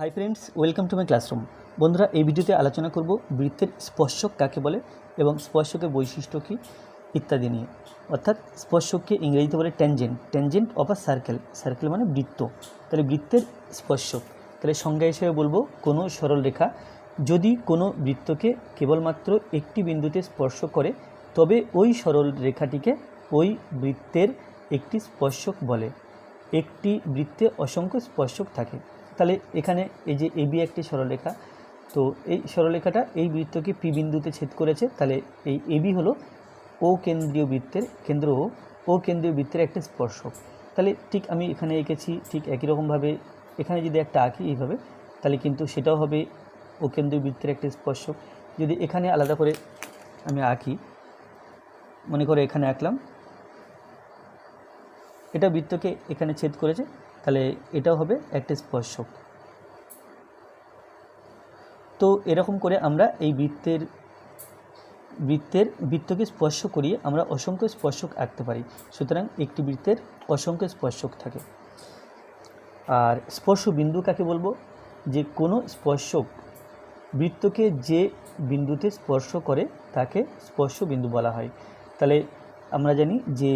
Hi friends welcome to my classroom বন্ধুরা, এই ভিডিওতে আলোচনা করব বৃত্তের স্পর্শক কাকে বলে এবং স্পর্শকের বৈশিষ্ট্য কী ইত্যাদি নিয়ে। অর্থাৎ স্পর্শককে ইংরেজিতে বলে tangent tangent of a circle circle মানে বৃত্ত। তাহলে বৃত্তের স্পর্শক, তাহলে সংজ্ঞা হিসেবে বলব কোনো সরল রেখা। যদি কোনো বৃত্তকে কেবলমাত্র একটি বিন্দুতে স্পর্শ করে, তবে ওই সরল রেখাটিকে ওই বৃত্তের একটি স্পর্শক বলে। একটি বৃত্তে অসংখ্য স্পর্শক থাকে। তাহলে এখানে এই যে এবি একটি সরলরেখা, তো এই সরলরেখাটা এই বৃত্তকে পি বিন্দুতে ছেদ করেছে। তাহলে এই এবি হলো ও কেন্দ্রীয় বৃত্তের কেন্দ্র ও ও কেন্দ্রীয় বৃত্তের একটা স্পর্শক। তাহলে ঠিক আমি এখানে এঁকেছি, ঠিক একই রকমভাবে এখানে যদি একটা আঁকি এইভাবে, তাহলে কিন্তু সেটাও হবে ও কেন্দ্রীয় বৃত্তের একটা স্পর্শক। যদি এখানে আলাদা করে আমি আঁকি, মনে করে এখানে আঁকলাম এটা বৃত্তকে এখানে ছেদ করেছে, তাহলে এটাও হবে একটা স্পর্শক। তো এরকম করে আমরা এই বৃত্তের বৃত্তের বৃত্তকে স্পর্শ করিয়ে আমরা অসংখ্য স্পর্শক আঁকতে পারি। সুতরাং একটি বৃত্তের অসংখ্য স্পর্শক থাকে। আর স্পর্শ বিন্দু কাকে বলব? যে কোনো স্পর্শক বৃত্তকে যে বিন্দুতে স্পর্শ করে তাকে স্পর্শ বিন্দু বলা হয়। তাহলে আমরা জানি যে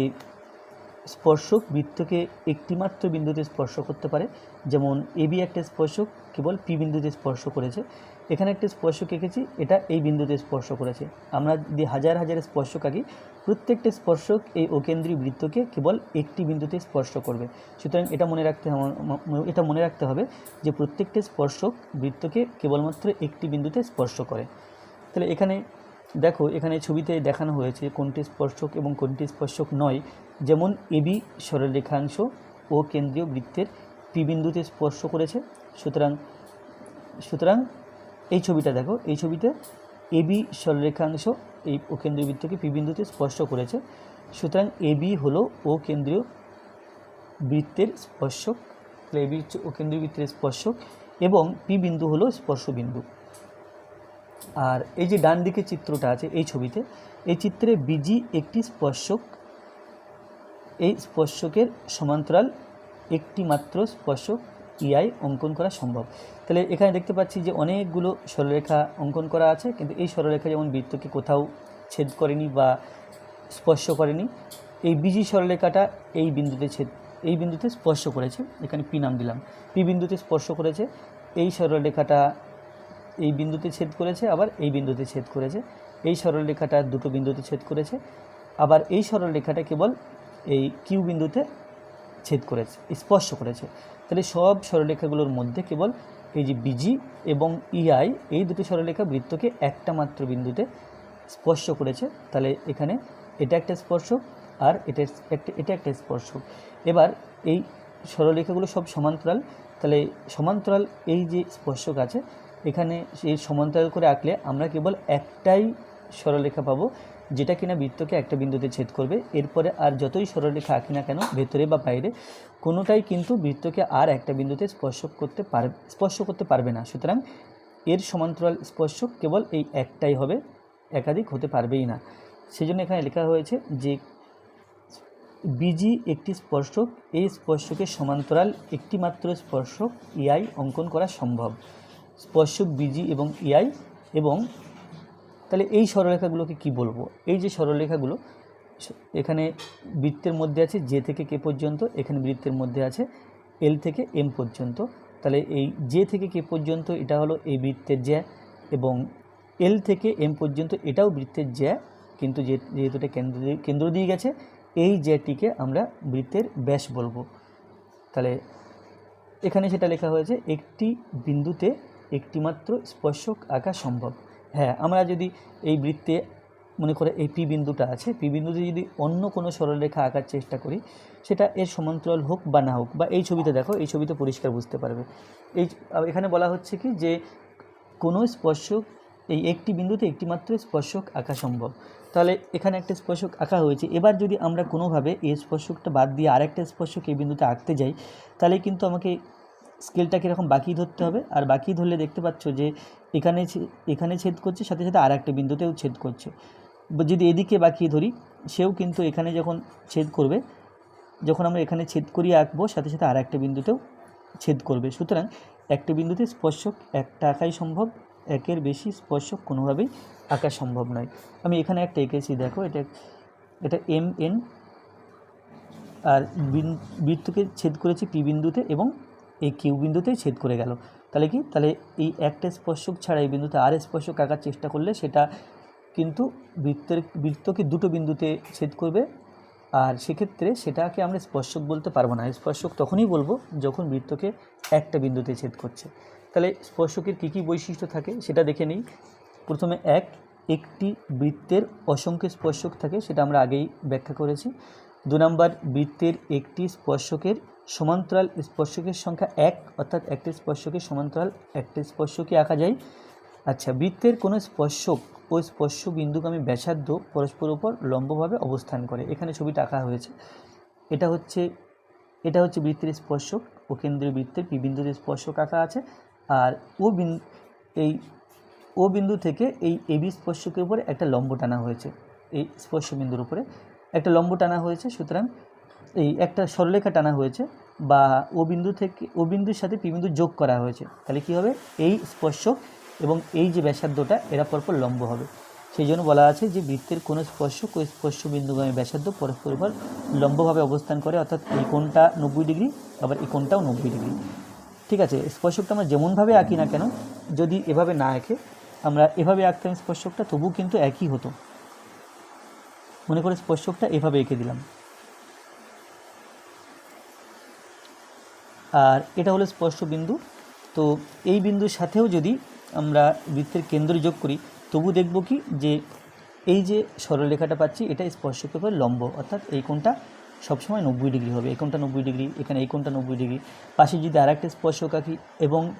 স্পর্শক বৃত্তকে একটিমাত্র বিন্দুতে স্পর্শ করতে পারে। যেমন এবি একটা স্পর্শক কেবল পি বিন্দুতে স্পর্শ করেছে। এখানে একটা স্পর্শক এঁকেছি, এটা এই বিন্দুতে স্পর্শ করেছে। আমরা যদি হাজার হাজার স্পর্শক আঁকি, প্রত্যেকটা স্পর্শক এই অকেন্দ্রী বৃত্তকে কেবল একটি বিন্দুতে স্পর্শ করবে। সুতরাং এটা মনে রাখতে এটা মনে রাখতে হবে যে প্রত্যেকটা স্পর্শক বৃত্তকে কেবলমাত্র একটি বিন্দুতে স্পর্শ করে। তাহলে এখানে দেখো, এখানে ছবিতে দেখানো হয়েছে কোনটি স্পর্শক এবং কোনটি স্পর্শক নয়। যেমন এবি সরলরেখাংশ ও কেন্দ্রীয় বৃত্তের পি স্পর্শ করেছে। সুতরাং সুতরাং এই ছবিটা দেখো, এই ছবিতে এবি সরলরেখাংশ এই ও কেন্দ্রীয় বৃত্তকে পি বিন্দুতে স্পর্শ করেছে। সুতরাং এবি হলো ও কেন্দ্রীয় বৃত্তের স্পর্শক এবি ও কেন্দ্রীয় বৃত্তের স্পর্শক এবং পি বিন্দু হলো স্পর্শ বিন্দু আর এই যে ডান দিকে চিত্রটা আছে, এই ছবিতে, এই চিত্রে বিজি একটি স্পর্শক, এই স্পর্শকের সমান্তরাল একটি মাত্র স্পর্শক ইআই অঙ্কন করা সম্ভব। তাহলে এখানে দেখতে পাচ্ছি যে অনেকগুলো সরলরেখা অঙ্কন করা আছে, কিন্তু এই সরলরেখা যেমন বৃত্তকে কোথাও ছেদ করেনি বা স্পর্শ করেনি, এই বিজি সরলরেখাটা এই বিন্দুতে ছেদ, এই বিন্দুতে স্পর্শ করেছে। এখানে পি নাম দিলাম। পি বিন্দুতে স্পর্শ করেছে। এই সরলরেখাটা এই বিন্দুতে ছেদ করেছে, আবার এই বিন্দুতে ছেদ করেছে। এই সরলরেখাটা দুটো বিন্দুতে ছেদ করেছে, আবার এই সরলরেখাটা কেবল এই কিউ বিন্দুতে ছেদ করেছে, স্পর্শ করেছে। তাহলে সব সরলরেখাগুলোর মধ্যে কেবল এই যে বিজি এবং ইআই এই দুটো সরলরেখা বৃত্তকে একটা মাত্র বিন্দুতে স্পর্শ করেছে। তাহলে এখানে এটা একটা স্পর্শক আর এটা একটা এটা একটা স্পর্শক এবার এই সরলরেখাগুলো সব সমান্তরাল, তাহলে সমান্তরাল এই যে স্পর্শক আছে এখানে সেই সমান্তরাল করে আঁকলে আমরা কেবল একটাই সরলরেখা পাবো, যেটা কিনা বৃত্তকে একটা বিন্দুতে ছেদ করবে। এরপরে আর যতই সরলরেখা আঁকি না কেন, ভেতরে বা বাইরে, কোনোটাই কিন্তু বৃত্তকে আর একটা বিন্দুতে স্পর্শ করতে পার স্পর্শ করতে পারবে না। সুতরাং এর সমান্তরাল স্পর্শক কেবল এই একটাই হবে, একাধিক হতে পারবেই না। সেজন্য এখানে লেখা হয়েছে যে বিজি একটি স্পর্শক, এই স্পর্শকের সমান্তরাল একটিমাত্র স্পর্শক ইআই অঙ্কন করা সম্ভব। স্পর্শক বিজি এবং ইআই এবং তাহলে এই সরলরেখাগুলোকে কি বলব? এই যে সরলরেখাগুলো, এখানে বৃত্তের মধ্যে আছে জে থেকে কে পর্যন্ত, এখানে বৃত্তের মধ্যে আছে এল থেকে এম পর্যন্ত। তাহলে এই জে থেকে কে পর্যন্ত এটা হলো এই বৃত্তের জ্যা এবং এল থেকে এম পর্যন্ত এটাও বৃত্তের জ্যা কিন্তু যেহেতু এটা কেন্দ্র কেন্দ্র দিয়ে গেছে, এই জ্যাটিকে আমরা বৃত্তের ব্যাস বলব। তাহলে এখানে সেটা লেখা হয়েছে, একটি বিন্দুতে একটিমাত্র স্পর্শক আঁকা সম্ভব। হ্যাঁ আমরা যদি এই বৃত্তে মনে করে এই পি বিন্দুটা আছে পি বিন্দুতে যদি অন্য কোনো সরলরেখা আঁকার চেষ্টা করি, সেটা এর সমান্তরাল হোক বা না হোক, বা এই ছবিতে দেখো, এই ছবিতে পরিষ্কার বুঝতে পারবে। এই এখানে বলা হচ্ছে কি যে, কোনো স্পর্শক, এই একটি বিন্দুতে একটিমাত্র স্পর্শক আঁকা সম্ভব। তাহলে এখানে একটা স্পর্শক আঁকা হয়েছে। এবার যদি আমরা কোনোভাবে এই স্পর্শকটা বাদ দিয়ে আরেকটা স্পর্শক এই বিন্দুতে আঁকতে যাই, তাহলে কিন্তু আমাকে স্কেলটাকে এরকম বাঁকিয়ে ধরতে হবে? আর বাকি ধরলে দেখতে পাচ্ছ যে এখানে এখানে ছেদ করছে, সাথে সাথে আর একটা বিন্দুতেও ছেদ করছে। যদি এদিকে বাঁকিয়ে ধরি, সেও কিন্তু এখানে যখন ছেদ করবে, যখন আমরা এখানে ছেদ করিয়ে আঁকবো, সাথে সাথে আর একটা বিন্দুতেও ছেদ করবে। সুতরাং একটা বিন্দুতে স্পর্শক একটা আঁকাই সম্ভব, একের বেশি স্পর্শক কোনোভাবেই আঁকা সম্ভব নয়। আমি এখানে একটা এঁকেছি, দেখো, এটা এটা এম এন, আর বৃত্তকে ছেদ করেছি পি বিন্দুতে এবং এই কিউ বিন্দুতেই ছেদ করে গেল। তাহলে কি? তাহলে এই একটা স্পর্শক ছাড়া এই বিন্দুতে আর স্পর্শক আঁকার চেষ্টা করলে সেটা কিন্তু বৃত্তের বৃত্তকে দুটো বিন্দুতে ছেদ করবে? আর সেক্ষেত্রে সেটাকে আমরা স্পর্শক বলতে পারব না। স্পর্শক তখনই বলব যখন বৃত্তকে একটা বিন্দুতে ছেদ করছে। তাহলে স্পর্শকের কী কী বৈশিষ্ট্য থাকে সেটা দেখে নিই। প্রথমে এক, একটি বৃত্তের অসংখ্য স্পর্শক থাকে সেটা আমরা আগেই ব্যাখ্যা করেছি। দু নম্বর, বৃত্তের একটি স্পর্শকের সমান্তরাল স্পর্শকের সংখ্যা এক, অর্থাৎ একটি স্পর্শকে সমান্তরাল, একটি স্পর্শকে আঁকা যায়। আচ্ছা বৃত্তের কোনো স্পর্শক ও স্পর্শ বিন্দুগামী ব্যাসার্ধ পরস্পর উপর লম্বভাবে অবস্থান করে। এখানে ছবিটা আঁকা হয়েছে। এটা হচ্ছে এটা হচ্ছে বৃত্তের স্পর্শক ও কেন্দ্রীয় বৃত্তের পি বিন্দুতে স্পর্শক আঁকা আছে। আর ও বিন, এই ও বিন্দু থেকে এই এবি স্পর্শকের উপরে একটা লম্ব টানা হয়েছে, এই স্পর্শ বিন্দুর উপরে। একটা লম্ব টানা হয়েছে, সুতরাং এই একটা সরলরেখা টানা হয়েছে বা ও বিন্দু থেকে, ও বিন্দুর সাথে পি বিন্দু যোগ করা হয়েছে। তাহলে কী হবে? এই স্পর্শক এবং এই যে ব্যাসার্ধটা, এরা পরপর লম্ব হবে। সেই জন্য বলা আছে যে বৃত্তের কোনো স্পর্শক ও স্পর্শ বিন্দুগামী ব্যাসার্ধ পরস্পর উপর লম্বভাবে অবস্থান করে, অর্থাৎ এই কোণটা নব্বই ডিগ্রি, আবার এই কোণটাও নব্বই ডিগ্রি। ঠিক আছে, স্পর্শকটা আমরা যেমনভাবে আঁকি না কেন, যদি এভাবে না আঁকে, আমরা এভাবে আঁকতাম স্পর্শকটা তবু কিন্তু একই হতো। মনে করে স্পর্শকটা এভাবে এঁকে দিলাম। আর এটা হলো স্পর্শ বিন্দু। তো এই বিন্দুর সাথেও যদি আমরা বৃত্তের কেন্দ্র যোগ করি, তবু দেখব কি যে এই যে সরলরেখাটা পাচ্ছি, এটা স্পর্শকের উপর লম্ব, অর্থাৎ এই কোণটা সবসময় নব্বই ডিগ্রি হবে। এই কোণটা নব্বই ডিগ্রি, এখানে এই কোণটা নব্বই ডিগ্রি। পাশে যদি আর একটা স্পর্শক আঁকি এবং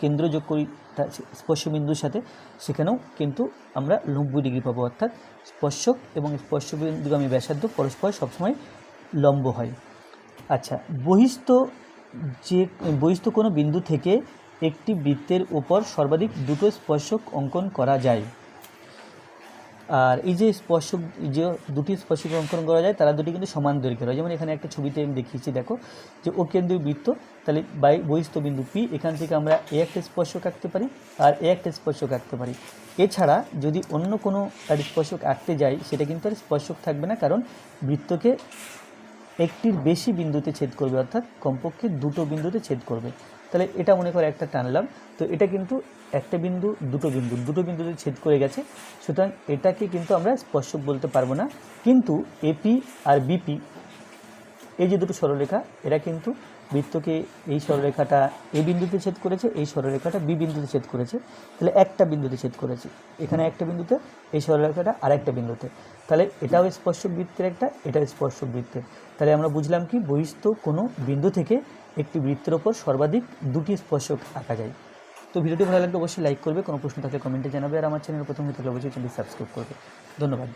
কেন্দ্র যোগ করি তার সে- স্পর্শ বিন্দুর সাথে, সেখানেও কিন্তু আমরা নব্বই ডিগ্রি পাবো। অর্থাৎ স্পর্শক এবং স্পর্শ বিন্দুগামী ব্যাসার্ধ পরস্পর সবসময় লম্ব হয়। আচ্ছা বহিস্থ যে বহিস্থ কোনো বিন্দু থেকে একটি বৃত্তের উপর সর্বাধিক দুটো স্পর্শক অঙ্কন করা যায়। আর এই যে স্পর্শক যে দুটি স্পর্শক অঙ্কন করা যায়, তারা দুটি কিন্তু সমান দৈর্ঘ্যের হয় যেমন এখানে একটা ছবিতে আমি দেখিয়েছি, দেখো, যে ও কেন্দ্রীয় বৃত্ত, তাহলে বাই বহিস্থ বিন্দু পি এখান থেকে আমরা এ একটা স্পর্শক আঁকতে পারি আর এ একটা স্পর্শক আঁকতে পারি। এছাড়া যদি অন্য কোনো তার স্পর্শক আঁকতে যাই, সেটা কিন্তু আর স্পর্শক থাকবে না, কারণ বৃত্তকে একটির বেশি বিন্দুতে ছেদ করবে, অর্থাৎ কমপক্ষে দুটো বিন্দুতে ছেদ করবে। তাহলে এটা মনে করে একটা টানলাম, তো এটা কিন্তু একটা বিন্দু, দুটো বিন্দু, দুটো বিন্দুতে ছেদ করে গেছে। সুতরাং এটাকে কিন্তু আমরা স্পর্শক বলতে পারব না। কিন্তু এপি আর বিপি এই যে দুটো সরলরেখা, এরা কিন্তু বৃত্তকে এই সরলরেখাটা এ বিন্দুতে ছেদ করেছে, এই সরলরেখাটা বি বিন্দুতে ছেদ করেছে। তাহলে একটা বিন্দুতে ছেদ করেছে। এখানে একটা বিন্দুতে, এই সরলরেখাটা আর একটা বিন্দুতে। তাহলে এটাও স্পর্শক বৃত্তের একটা, এটাও স্পর্শক বৃত্তের। তাহলে আমরা বুঝলাম কি, বহিস্থ কোনো বিন্দু থেকে একটি বৃত্তের ওপর সর্বাধিক দুটি স্পর্শক আঁকা যায়। তো ভিডিওটি ভালো লাগলে অবশ্যই লাইক করবে, কোনো প্রশ্ন থাকলে কমেন্টে জানাবে, আর আমার চ্যানেল প্রথম হতে অবশ্যই চ্যানেলটি সাবস্ক্রাইব করবে। ধন্যবাদ।